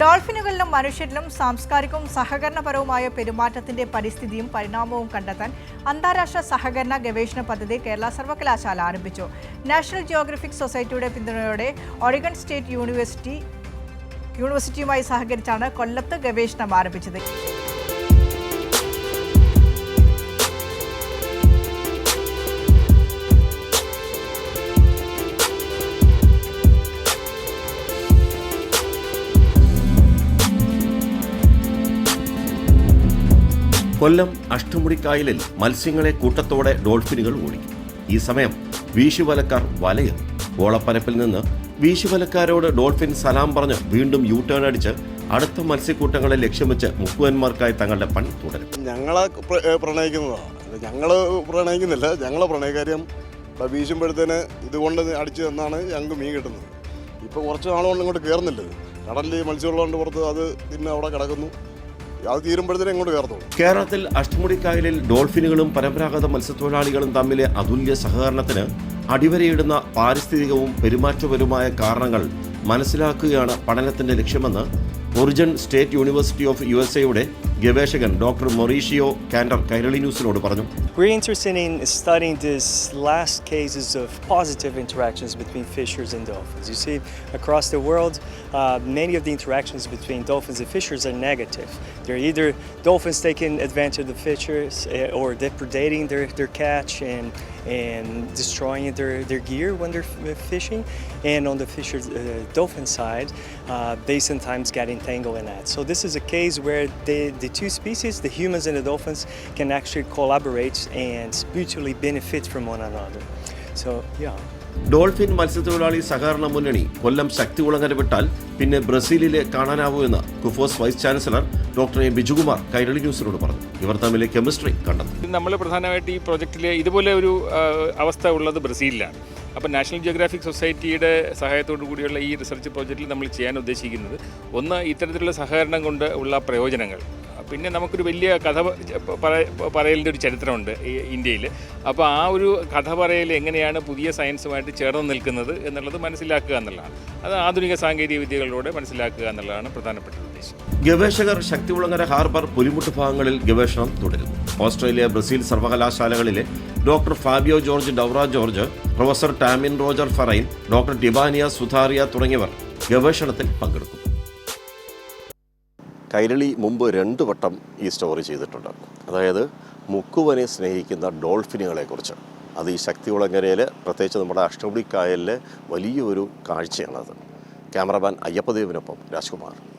ഡോൾഫിനുകളിലും മനുഷ്യരിലും സാംസ്കാരികവും സഹകരണപരവുമായ പെരുമാറ്റത്തിന്റെ പരിസ്ഥിതിയും പരിണാമവും കണ്ടെത്താൻ അന്താരാഷ്ട്ര സഹകരണ ഗവേഷണ പദ്ധതി കേരള സർവകലാശാല ആരംഭിച്ചു. നാഷണൽ ജിയോഗ്രഫിക് സൊസൈറ്റിയുടെ പിന്തുണയോടെ ഒറിഗൺ സ്റ്റേറ്റ് യൂണിവേഴ്സിറ്റി യൂണിവേഴ്സിറ്റിയുമായി സഹകരിച്ചാണ് കൊല്ലത്ത് ഗവേഷണം ആരംഭിച്ചത്. കൊല്ലം അഷ്ടമുടിക്കായലിൽ മത്സ്യങ്ങളെ കൂട്ടത്തോടെ ഡോൾഫിനുകൾ ഓടിക്കും ഈ സമയം വീശുവലക്കാർ വലയും ഓളപ്പരപ്പിൽ നിന്ന് വീശുവലക്കാരോട് ഡോൾഫിൻ സലാം പറഞ്ഞ് വീണ്ടും യൂ ടേൺ അടിച്ച് അടുത്ത മത്സ്യക്കൂട്ടങ്ങളെ ലക്ഷ്യം വെച്ച് മുക്കുവന്മാർക്കായി തങ്ങളുടെ പണി തുടരും. ഞങ്ങളെ പ്രണയിക്കുന്നതാണ് ഞങ്ങൾ പ്രണയിക്കുന്നില്ല. ഞങ്ങളെ പ്രണയകാര്യം വീശുമ്പോഴത്തേന് ഇതുകൊണ്ട് അടിച്ച് തന്നാണ് ഞങ്ങൾക്ക് മീൻ കിട്ടുന്നത്. ഇപ്പോൾ കുറച്ച് നാളുകൊണ്ട് ഇങ്ങോട്ട് കയറുന്നില്ല. കടലിൽ മത്സ്യമുള്ളതുകൊണ്ട് പുറത്ത് അത് പിന്നെ അവിടെ കിടക്കുന്നു. അത് തീരുമ്പോഴത്തേനും ഇങ്ങോട്ട് കയറത്തുള്ളൂ. കേരളത്തിൽ അഷ്ടമുടിക്കായലിൽ ഡോൾഫിനുകളും പരമ്പരാഗത മത്സ്യത്തൊഴിലാളികളും തമ്മിലെ അതുല്യ സഹകരണത്തിന് അടിവരയിടുന്ന പാരിസ്ഥിതികവും പെരുമാറ്റപരവുമായ കാരണങ്ങൾ മനസ്സിലാക്കുകയാണ് പഠനത്തിന്റെ ലക്ഷ്യമെന്ന് Oregon state university of U S എയുടെ ഗവേഷകൻ ഡോക്ടർ മൊറീഷിയോ കാൻഡർ കൈരളി ന്യൂസിനോട് പറഞ്ഞു We're interested in studying these last cases of positive interactions between fishers and dolphins. You see, across the world, uh, many of the interactions between dolphins and fishers are negative. They're either dolphins taking advantage of the fishers uh, or depredating their, their catch and, and destroying their, their gear when they're f- fishing. And on the fisher uh, dolphin side, uh, they sometimes get entangled in that. So this is a case where the, the two species, the humans and the dolphins, can actually collaborate and mutually benefit from one another. So yeah. Dolphin മത്സ്യത്തൊഴിലാളി സഹകരണ മുന്നണി കൊല്ലം ശക്തി ശക്തികുളങ്ങര വിട്ടാൽ പിന്നെ ബ്രസീലിലെ കാണാനാവൂ എന്ന് KUFOS vice chancellor doctor A Bijukumar Kairali ന്യൂസിനോട് പറഞ്ഞു ഇവർ തമ്മിലെ കെമിസ്ട്രി കണ്ടെത്തി നമ്മൾ പ്രധാനമായിട്ട് ഈ പ്രോജക്റ്റിൽ ഇതുപോലെ ഒരു അവസ്ഥ ഉള്ളത് ബ്രസീലിലാണ് അപ്പോൾ നാഷണൽ ജിയോഗ്രാഫിക് സൊസൈറ്റിയുടെ സഹായത്തോടു കൂടിയുള്ള ഈ റിസർച്ച് പ്രോജക്റ്റിൽ നമ്മൾ ചെയ്യാൻ ഉദ്ദേശിക്കുന്നത് ഒന്ന് ഇത്തരത്തിലുള്ള സഹകരണം കൊണ്ട് ഉള്ള പ്രയോജനങ്ങൾ പിന്നെ നമുക്കൊരു വലിയ കഥ പറയലിന്റെ ഒരു ചരിത്രമുണ്ട് ഇന്ത്യയിൽ. അപ്പോൾ ആ ഒരു കഥ പറയൽ എങ്ങനെയാണ് പുതിയ സയൻസുമായിട്ട് ചേർന്ന് നിൽക്കുന്നത് എന്നുള്ളത് മനസ്സിലാക്കുക എന്നുള്ളതാണ്. അത് ആധുനിക സാങ്കേതിക വിദ്യകളിലൂടെ മനസ്സിലാക്കുക എന്നുള്ളതാണ് പ്രധാനപ്പെട്ട ഉദ്ദേശം. ഗവേഷകർ ശക്തികുളങ്ങര ഹാർബർ പുലിമുട്ട് ഭാഗങ്ങളിൽ ഗവേഷണം തുടരുന്നു Australia Brazil സർവകലാശാലകളിലെ doctor Fabio Jorge Daura Jorge professor Damien Roger Farine doctor ഡിബാനിയ സുധാറിയ തുടങ്ങിയവർ ഗവേഷണത്തിൽ പങ്കെടുക്കും. കൈരളി മുമ്പ് രണ്ട് വട്ടം ഈ സ്റ്റോറി ചെയ്തിട്ടുണ്ട്. അതായത് മുക്കുവനെ സ്നേഹിക്കുന്ന ഡോൾഫിനുകളെക്കുറിച്ച്. അത് ഈ ശക്തികുളങ്ങരയിൽ പ്രത്യേകിച്ച് നമ്മുടെ അഷ്ടമുടിക്കായലിലെ വലിയൊരു കാഴ്ചയാണത്. ക്യാമറമാൻ അയ്യപ്പദേവിനൊപ്പം രാജ്കുമാർ.